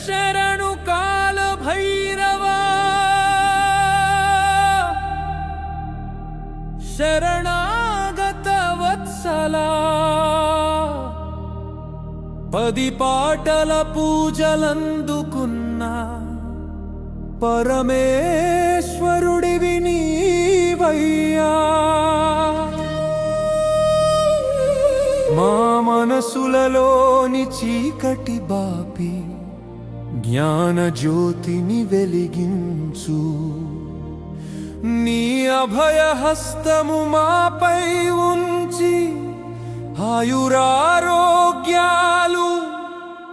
శరణు కాల భైరవా శరణాగత వత్సలా పది పాటల పూజలందుకున్నా పరమేశ్వరుడివి నీవయ్యా మా మనసులలోని చీకటి బాపి జ్ఞానజ్యోతిని వెలిగించు. నీ అభయహస్తము మాపై ఉంచి ఆయురారోగ్యాలు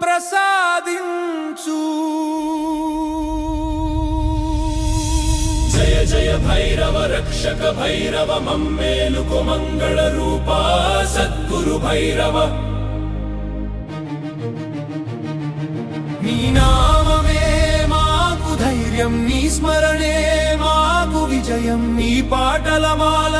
ప్రసాదించు. జయ జయ భైరవ రక్షక భైరవ మమ్మేలుకు మంగళ రూపా సద్గురు భైరవ. నీ నామమే మాకు ధైర్యం నీ స్మరణే మాకు విజయం నీ పాటల మాల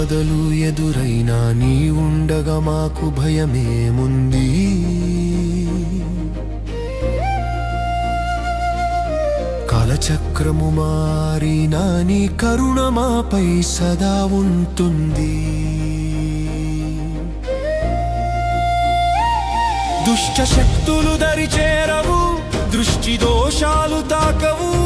ఆపదలు ఎదురైనా నీ ఉండగా మాకు భయమేముంది? కాలచక్రము మారినా నీ కరుణ మాపై సదా ఉంటుంది. దుష్ట శక్తులు దరి చేరవు దృష్టి దోషాలు తాకవు.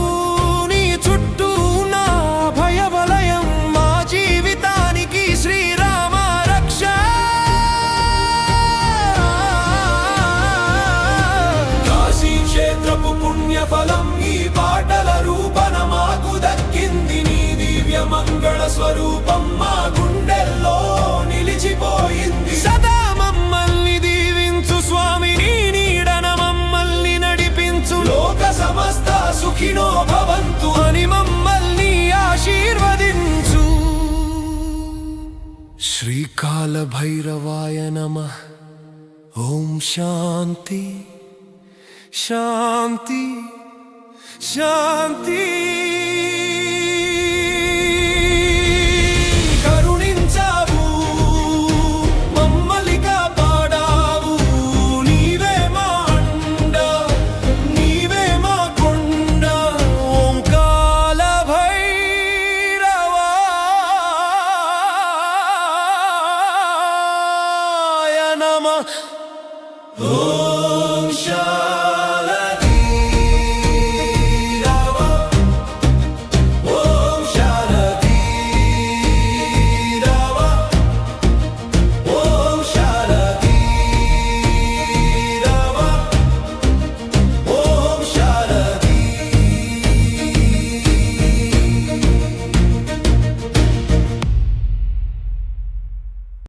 స్వరూపం మా గుండెల్లో నిలిచిపోయింది. సదా మమ్మల్ని దీవించు స్వామి నీ నీడన మమ్మల్ని నడిపించు. లోక సమస్త సుఖినో భవంతు. అని మమ్మల్ని ఆశీర్వదించు. శ్రీకాల భైరవాయ నమ. ఓం శాంతి. శాంతి. శాంతి. భైరవాయ నమ ఓ